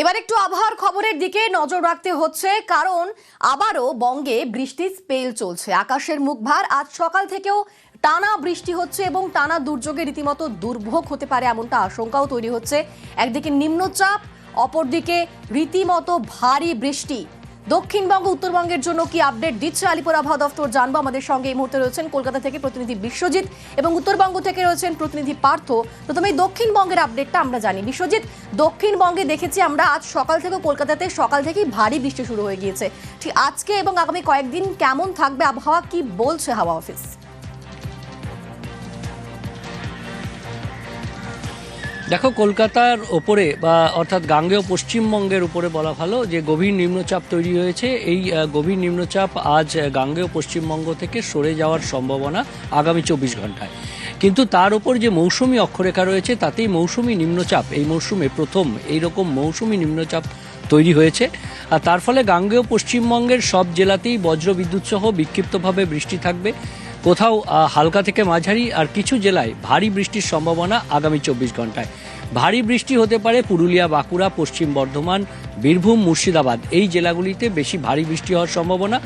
এবার একটু আবহাওয়ার খবরের দিকে নজর রাখতে হচ্ছে, কারণ আবারও বঙ্গে বৃষ্টির স্পেল চলছে। আকাশের মুখভার আজ সকাল থেকেও টানা বৃষ্টি হচ্ছে এবং টানা দুর্যোগে রীতিমতো দুর্ভোগ হতে পারে এমনটা আশঙ্কাও তৈরি হচ্ছে। একদিকে নিম্নচাপ, অপরদিকে রীতিমতো ভারী বৃষ্টি। দক্ষিণবঙ্গ, উত্তরবঙ্গের জন্য কি আপডেট দিচ্ছে আলিপুর আবহাওয়া দফতর জানব। আমাদের সঙ্গে এই মুহূর্তে রয়েছেন কলকাতা থেকে প্রতিনিধি বিশ্বজিৎ এবং উত্তরবঙ্গ থেকে রয়েছেন প্রতিনিধি পার্থ। প্রথমে দক্ষিণবঙ্গের আপডেটটা আমরা জানি। বিশ্বজিৎ, দক্ষিণবঙ্গে দেখেছি আমরা আজ সকাল থেকে কলকাতাতে সকাল থেকেই ভারী বৃষ্টি শুরু হয়ে গিয়েছে। ঠিক আজকে এবং আগামী কয়েকদিন কেমন থাকবে আবহাওয়া? কি বলছে হাওয়া অফিস? দেখো, কলকাতার ওপরে বা অর্থাৎ গাঙ্গেয় পশ্চিমবঙ্গের উপরে বলা ভালো যে গভীর নিম্নচাপ তৈরি হয়েছে, এই গভীর নিম্নচাপ আজ গাঙ্গেয় পশ্চিমবঙ্গ থেকে সরে যাওয়ার সম্ভাবনা আগামী চব্বিশ ঘন্টায়। কিন্তু তার উপর যে মৌসুমি অক্ষরেখা রয়েছে, তাতেই মৌসুমি নিম্নচাপ, এই মৌসুমে প্রথম এই রকম মৌসুমি নিম্নচাপ তৈরি হয়েছে। আর তার ফলে গাঙ্গেয় পশ্চিমবঙ্গের সব জেলাতেই বজ্রবিদ্যুৎ সহ বিক্ষিপ্তভাবে বৃষ্টি থাকবে। কোথাও হালকা থেকে মাঝারি আর কিছু জেলায় ভারী বৃষ্টির সম্ভাবনা আগামী চব্বিশ ঘন্টায় ভারী বৃষ্টি হতে পারে পুরুলিয়া, বাঁকুড়া, পশ্চিম বর্ধমান, বীরভূম, মুর্শিদাবাদ। এই জেলাগুলিতে বেশি ভারী বৃষ্টি হওয়ার সম্ভাবনা।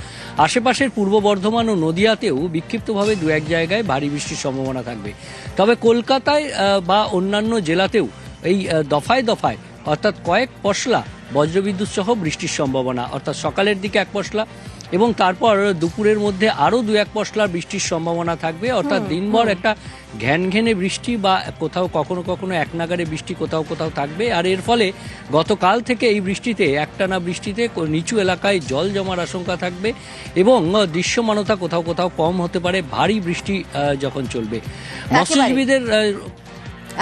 আশেপাশের পূর্ব বর্ধমান ও নদিয়াতেও বিক্ষিপ্তভাবে দু এক জায়গায় ভারী বৃষ্টির সম্ভাবনা থাকবে। তবে কলকাতায় বা অন্যান্য জেলাতেও এই দফায় দফায়, অর্থাৎ কয়েক পশলা বজ্রবিদ্যুৎ সহ বৃষ্টির সম্ভাবনা। অর্থাৎ সকালের দিকে এক পশলা এবং তারপর দুপুরের মধ্যে আরও দু এক পশলা বৃষ্টির সম্ভাবনা থাকবে। অর্থাৎ দিনভর একটা ঘ্যান ঘেনে বৃষ্টি বা কোথাও কখনো কখনো এক নাগারে বৃষ্টি কোথাও কোথাও থাকবে। আর এর ফলে গতকাল থেকে এই বৃষ্টিতে একটানা বৃষ্টিতে নিচু এলাকায় জল জমার আশঙ্কা থাকবে এবং দৃশ্যমানতা কোথাও কোথাও কম হতে পারে। ভারী বৃষ্টি যখন চলবে। মৎস্যজীবীদের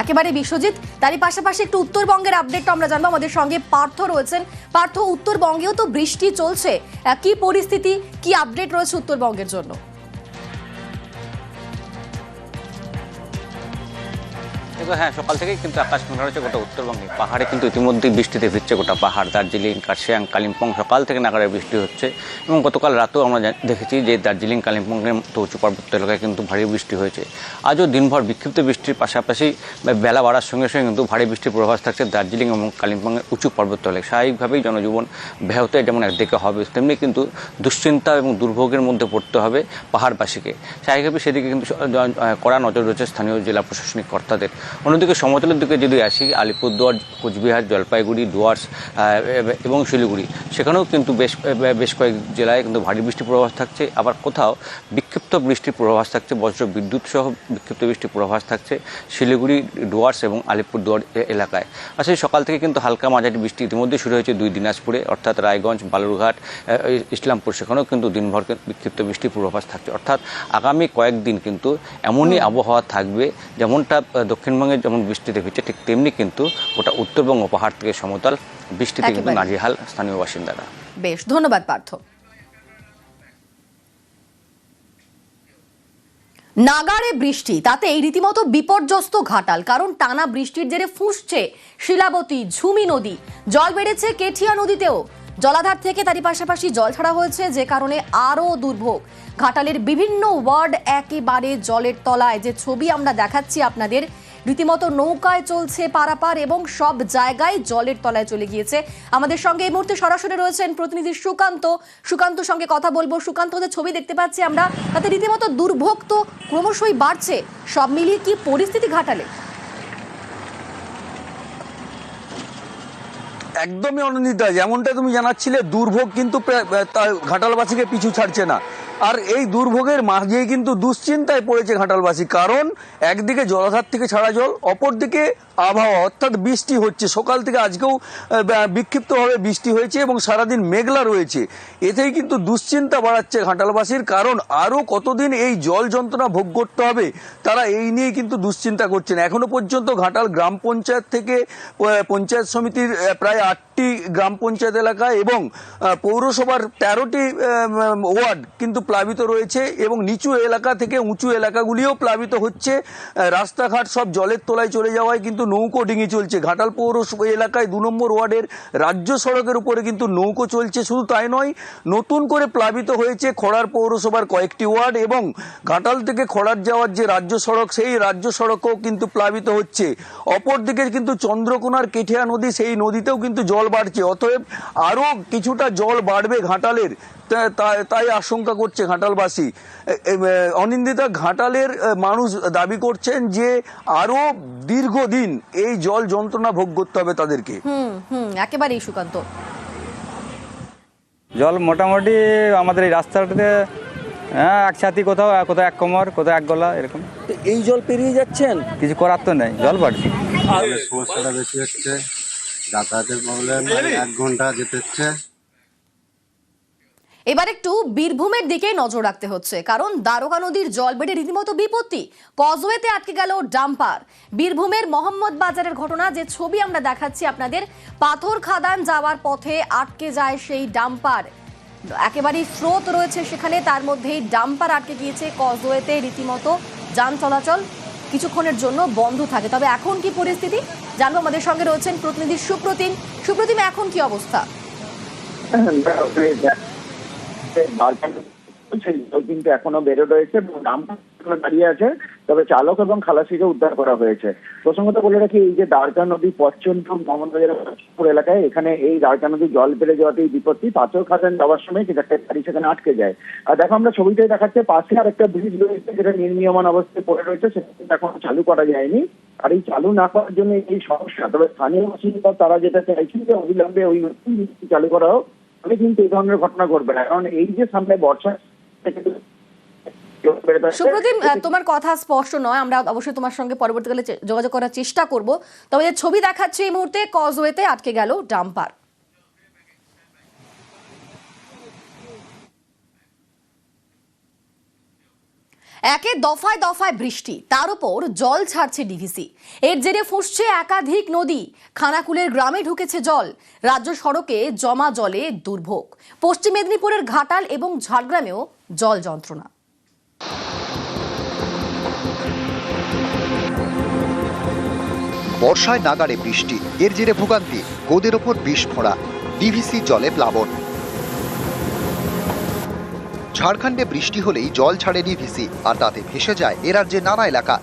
একেবারে বিশ্বজিৎ, তারই পাশাপাশি একটু উত্তরবঙ্গের আপডেটটা আমরা জানব। আমাদের সঙ্গে পার্থ রয়েছেন। পার্থ, উত্তরবঙ্গেও তো বৃষ্টি চলছে। কি পরিস্থিতি, কি আপডেট রয়েছে উত্তরবঙ্গের জন্য? দেখো হ্যাঁ সকাল থেকেই কিন্তু আকাশ মেঘলা রয়েছে গোটা উত্তরবঙ্গে। পাহাড়ে কিন্তু ইতিমধ্যেই বৃষ্টিতে ভিজছে গোটা পাহাড়। দার্জিলিং, কার্শিয়াং, কালিম্পং সকাল থেকে নাগারে বৃষ্টি হচ্ছে। এবং গতকাল রাতেও আমরা দেখেছি যে দার্জিলিং, কালিম্পংয়ের মতো উঁচু পার্বত্য এলাকায় কিন্তু ভারী বৃষ্টি হয়েছে। আজও দিনভর বিক্ষিপ্ত বৃষ্টির পাশাপাশি বেলা বাড়ার সঙ্গে সঙ্গে কিন্তু ভারী বৃষ্টির প্রভাব থাকছে দার্জিলিং এবং কালিম্পংয়ের উঁচু পার্বত্য এলাকায়। স্বাভাবিকভাবেই জনজীবন ব্যাহত যেমন একদিকে হবে, তেমনি কিন্তু দুশ্চিন্তা এবং দুর্ভোগের মধ্যে পড়তে হবে পাহাড়বাসীকে। স্বাভাবিকভাবে সেদিকে কিন্তু কড়া নজর রয়েছে স্থানীয় জেলা প্রশাসনিক কর্তাদের। অন্যদিকে সমতলের দিকে যদি আসি, আলিপুরদুয়ার, কোচবিহার, জলপাইগুড়ি ডুয়ার্স এবং শিলিগুড়ি, সেখানেও কিন্তু বেশ বেশ কয়েক জেলায় কিন্তু ভারী বৃষ্টির প্রভাব থাকছে। আবার কোথাও বিক্ষিপ্ত বৃষ্টির পূর্বাভাস থাকছে বজ্র বিদ্যুৎ সহ বিক্ষিপ্ত বৃষ্টির পূর্বাভাস থাকছে শিলিগুড়ি ডুয়ার্স এবং আলিপুরদুয়ার এ- এলাকায়। আসলে সকাল থেকে কিন্তু হালকা মাঝারি বৃষ্টি ইতিমধ্যে শুরু হয়েছে দুই দিনাজপুরে অর্থাৎ রায়গঞ্জ বালুরঘাট ইসলামপুর সেখানেও কিন্তু দিনভর বিক্ষিপ্ত বৃষ্টির পূর্বাভাস থাকছে। অর্থাৎ আগামী কয়েকদিন কিন্তু এমনই আবহাওয়া থাকবে যেমনটা দক্ষিণবঙ্গে যেমন বৃষ্টিতে ভিজছে ঠিক তেমনি কিন্তু গোটা উত্তরবঙ্গ পাহাড় থেকে সমতল বৃষ্টিতে কিন্তু। নাজেহাল স্থানীয় বাসিন্দারা। বেশ ধন্যবাদ পার্থ। নাগারে বৃষ্টি, তাতে এই রীতিমতো বিপর্যস্ত ঘাটাল, কারণ টানা বৃষ্টির জেরে ফুঁসছে শিলাবতী ঝুমি নদী। জল বেড়েছে কেঠিয়া নদীতেও। জলাধার থেকে তারই পাশাপাশি জল ছাড়া হয়েছে, যে কারণে আরও দুর্ভোগ। ঘাটালের বিভিন্ন ওয়ার্ড একেবারে জলের তলায়। যে ছবি আমরা দেখাচ্ছি আপনাদের রীতিমতো নৌকায় চলছে পারাপার এবং সব জায়গায় জলের তলায় চলে গিয়েছে। আমাদের সঙ্গে এই মুহূর্তে সরাসরি রয়েছেন প্রতিনিধি সুকান্ত। সুকান্ত সঙ্গে কথা বলব। সুকান্ত, ওদের ছবি দেখতে পাচ্ছি আমরা। তাতে রীতিমতো দুর্ভোগ তো ক্রমশই বাড়ছে। সব মিলিয়ে কি পরিস্থিতি ঘাটালে? একদমই অনন্দিতা যেমনটা তুমি জানাচ্ছিলে দুর্ভোগ কিন্তু প্রায়- ঘাটালবাসীকে পিছু ছাড়ছে না। আর এই দুর্ভোগের মাঝেই কিন্তু দুশ্চিন্তায় পড়েছে ঘাটালবাসী কারণ একদিকে জলাধার থেকে ছাড়া জল অপরদিকে আবহাওয়া অর্থাৎ বৃষ্টি হচ্ছে। সকাল থেকে আজকেও বিক্ষিপ্তভাবে বৃষ্টি হয়েছে এবং সারাদিন মেঘলা রয়েছে। এতেই কিন্তু দুশ্চিন্তা বাড়াচ্ছে ঘাটালবাসীর কারণ আরও কতদিন এই জল যন্ত্রণা ভোগ করতে হবে তারা এই নিয়ে কিন্তু দুশ্চিন্তা করছেন। এখনও পর্যন্ত ঘাটাল গ্রাম পঞ্চায়েত থেকে পঞ্চায়েত সমিতির আহ, প্রায় আটটি গ্রাম পঞ্চায়েত এলাকা এবং পৌরসভার তেরোটি ওয়ার্ড কিন্তু প্লাবিত রয়েছে এবং নিচু এলাকা থেকে উঁচু এলাকাগুলিও প্লাবিত হচ্ছে। রাস্তাঘাট সব জলের তলায় চলে যাওয়ায় কিন্তু নৌকো ডিঙি চলছে। ঘাটাল পৌরসভা এলাকায় দু নম্বর ওয়ার্ডের রাজ্য সড়কের উপরে কিন্তু নৌকো চলছে। শুধু তাই নয়, নতুন করে প্লাবিত হয়েছে খড়ার পৌরসভার কয়েকটি ওয়ার্ড এবং ঘাটাল থেকে খড়ার যাওয়ার যে রাজ্য সড়ক, সেই রাজ্য সড়কও কিন্তু প্লাবিত হচ্ছে। অপরদিকে কিন্তু চন্দ্রকোনার কেঠিয়া নদী, সেই নদীতেও কিন্তু জল বাড়ছে অতএব আরও কিছুটা জল বাড়বে ঘাটালের। তাই আশঙ্কা করছে ঘাটালবাসী। অনিন্দিতা ঘাটালের মানুষ দাবি করছেন যে আরও দীর্ঘদিন এই জল যন্ত্রণা ভোগ করতে হবে তাদেরকে। হুম হুম একেবারেই সুকান্ত। জল মোটামুটি আমাদের এই রাস্তাটাতে হ্যাঁ এক ছাতি কোথাও কোথাও এক কোমর কোথাও এক গলা এরকম। এই জল পেরিয়ে যাচ্ছেন? কিছু করার তো নেই জল বাড়ছে। সমস্যাটা বেশি হচ্ছে। যাতায়াতের প্রবলেম এক ঘণ্টা যেতে হচ্ছে। এবার একটু বীরভূমের দিকে নজর রাখতে হচ্ছে কারণ দ্বারকা নদীর জল বেড়ে রীতিমতো বিপত্তি। কজওয়েতে আটকে গেল ডাম্পার। বীরভূমের মোহাম্মদ বাজারের ঘটনা যে ছবি আমরা দেখাচ্ছি আপনাদের পাথর খাদান যাওয়ার পথে আটকে যায় সেই ডাম্পার। একেবারেই স্রোত রয়েছে সেখানে তার মধ্যেই ডাম্পার আটকে গিয়েছে কজওয়েতে রীতিমতো যান চলাচল কিছুক্ষণের জন্য বন্ধ থাকে। তবে এখন কি পরিস্থিতি? জানব আমাদের সঙ্গে রয়েছেন প্রতিনিধি সুপ্রতিম। সুপ্রতিম, এখন কি অবস্থা? কিন্তু এখনও বেড়ে রয়েছে দাঁড়িয়ে আছে, তবে চালক এবং খালাসিকে উদ্ধার করা হয়েছে। প্রসঙ্গত বলে রাখি, এই যে দ্বারকা নদী পশ্চন্দ্র মোহাম্মদবাজার এলাকায় এখানে এই দ্বারকা নদী জল বেড়ে যাওয়াতে এই বিপত্তি। পাথর খাদান যাওয়ার সময় একটা গাড়ি সেখানে আটকে যায়। আর দেখো, আমরা ছবিটাই দেখাচ্ছে পাশে আর একটা ব্রিজ রয়েছে, যেটা নির্মীয়মান অবস্থায় পড়ে রয়েছে, সেটা এখন চালু করা যায়নি। আর এই চালু না করার জন্য এই সমস্যা। তবে স্থানীয় বাসিন্দা তারা যেটা চাইছেন যে অবিলম্বে ওই ব্রিজটি চালু করা হোক তাহলে কিন্তু এই ধরনের ঘটনা ঘটবে না। কারণ এই যে সামনে বর্ষা সুপ্রতিম তোমার কথা স্পষ্ট নয়। আমরা অবশ্যই তোমার সঙ্গে পরবর্তীকালে যোগাযোগ করার চেষ্টা করব। তবে যে ছবি দেখাচ্ছে এই মুহূর্তে কজওয়েতে আটকে গেল ডাম্পার। একে দফায় দফায় বৃষ্টি, তার উপর জল ছাড়ছে ডিভিসি এর জেরে ফুসছে একাধিক নদী, খানাকুলের গ্রামে ঢুকেছে জল, রাজ্য সড়কে জমা জলে দুর্ভোগ। পশ্চিম মেদিনীপুরের ঘাটাল এবং ঝাড়গ্রামেও জল যন্ত্রণা। বর্ষায় নাগারে বৃষ্টি, এর জেরে ভোগান্তি, গোদের ওপর বিষ ফোঁড়া ডিভিসি জলে প্লাবন। ঝাড়খণ্ডে বৃষ্টি হলেই জল ছাড়েনি ভিসি, আর তাতে ভেসে যায় এ রাজ্যের নানা এলাকা।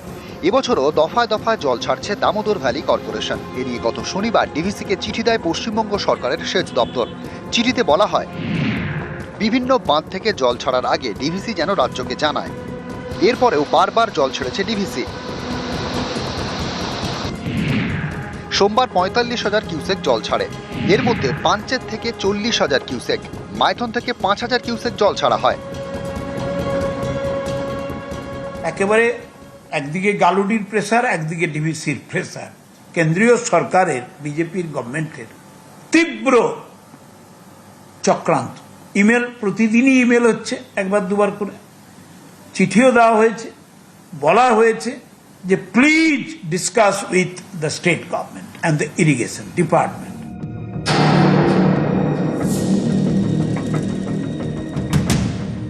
এবছরও দফায় দফায় জল ছাড়ছে দামোদর ভ্যালি কর্পোরেশন। এ নিয়ে গত শনিবার ডিভিসিকে চিঠি দেয় পশ্চিমবঙ্গ সরকারের সেচ দপ্তর। চিঠিতে বলা হয়, বিভিন্ন বাঁধ থেকে জল ছাড়ার আগে ডিভিসি যেন রাজ্যকে জানায়। এরপরেও বারবার জল ছেড়েছে ডিভিসি। সোমবার পঁয়তাল্লিশ হাজার কিউসেক জল ছাড়ে। এর মধ্যে পাঞ্চের থেকে চল্লিশ হাজার কিউসেক, মাইথন থেকে পাঁচ হাজার কিউসেক জল ছাড়া হয়। একেবারে একদিকে গালুডির প্রেসার একদিকে ডিভিসির প্রেসার কেন্দ্রীয় সরকারের, বিজেপির গভর্নমেন্টের তীব্র চক্রান্ত। ইমেল প্রতিদিনই ইমেল হচ্ছে, একবার দুবার করে। চিঠিও দেওয়া হয়েছে, বলা হয়েছে। যে please discuss with the state government and the irrigation department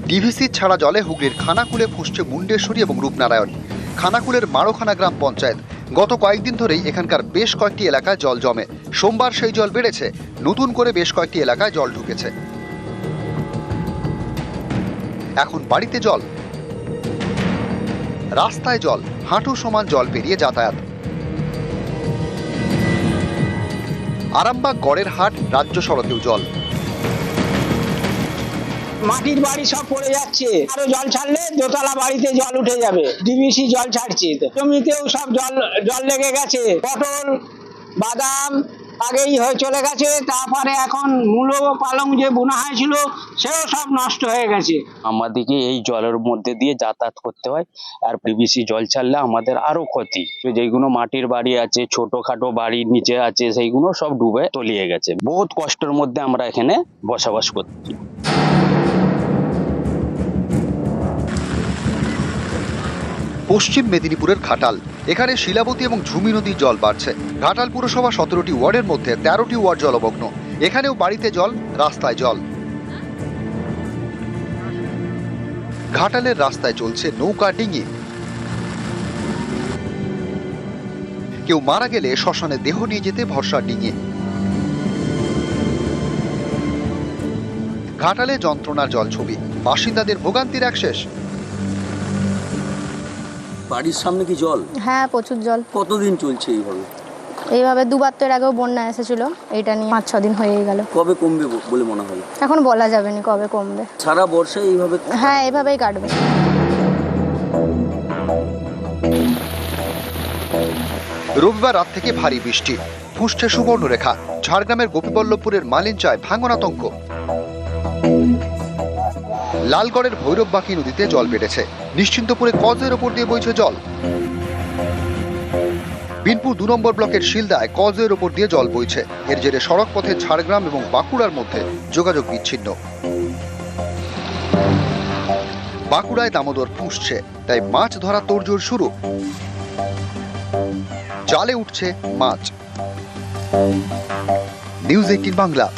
DVC ছাড়া জলে হুগলির খানাকুলে ফুসছে মুন্ডেশ্বরী এবং রূপনারায়ণ। খানাকুলের মারোখানা গ্রাম পঞ্চায়েত। গত কয়েকদিন ধরেই এখানকার বেশ কয়েকটি এলাকায় জল জমে। সোমবার সেই জল বেড়েছে। নতুন করে বেশ কয়েকটি এলাকায় জল ঢুকেছে। এখন বাড়িতে জল। রাস্তায় জল, হাঁটু সমান জল পেরিয়ে যাতায়াত। আরামবাগ গড়ের হাট, রাজ্য সড়কেও জল। মাটির বাড়ি সব পড়ে যাচ্ছে। আরও জল ছাড়লে দোতলা বাড়িতে জল উঠে যাবে। ডিবিসি জল ছাড়ছে। জমিতেও সব জল জল লেগে গেছে। পটল, বাদাম আগেই হয়ে চলে গেছে তারপরে এখন মূলো পালং যে বোনা হয়েছিল সেও সব নষ্ট হয়ে গেছে। আমাদেরকে এই জলের মধ্যে দিয়ে যাতায়াত করতে হয় আর পিভিসি জল ছাড়লে আমাদের আরও ক্ষতি। যেগুলো মাটির বাড়ি আছে ছোটখাটো বাড়ির নিচে আছে সেইগুলো সব ডুবে তলিয়ে গেছে। বহুত কষ্টের মধ্যে আমরা এখানে বসবাস করছি। পশ্চিম মেদিনীপুরের ঘাটাল এখানে শিলাবতী এবং ঝুমি নদীর জল বাড়ছে। ঘাটাল পুরসভা সতেরোটি ওয়ার্ডের মধ্যে তেরোটি ওয়ার্ড জলমগ্ন। এখানেও বাড়িতে জল, রাস্তায় জল। ঘাটালের রাস্তায় চলছে নৌকা ডিঙি। কেউ মারা গেলে শ্মশানে দেহ নিয়ে যেতে ভরসা ডিঙে। ঘাটালে যন্ত্রণার জল ছবি। বাসিন্দাদের ভোগান্তির এক শেষ। বাড়ির সামনে কি জল? হ্যাঁ প্রচুর জল। কতদিন চলছে এইভাবে? এইভাবে দুবার তো এর আগেও বন্যা এসেছিল এটা নিয়ে পাঁচ ছ দিন হয়েই গেল। কবে কমবে বলে মনে হয়? এখন বলা যাবে না কবে কমবে। সারা বর্ষায় এইভাবে হ্যাঁ এইভাবেই কাটবে। রবিবার রাত থেকে ভারী বৃষ্টি। ফুসছে সুবর্ণরেখা। ঝাড়গ্রামের গোপীবল্লভপুরের মালিঞ্চায় ভাঙন আতঙ্ক। লালগড়ের ভৈরববাকি নদীতে জল বেড়েছে। নিশ্চিন্তপুরে কজের ওপর দিয়ে বইছে জল? বিনপুর দু নম্বর ব্লকের শিলদায় কজের ওপর দিয়ে জল বইছে। এর জেরে সড়ক পথে ঝাড়গ্রাম এবং বাঁকুড়ার মধ্যে যোগাযোগ বিচ্ছিন্ন। বাঁকুড়ায় দামোদর পুষছে, তাই মাছ ধরা তোড়জোড় শুরু। জালে উঠছে মাছ। News eighteen Bangla.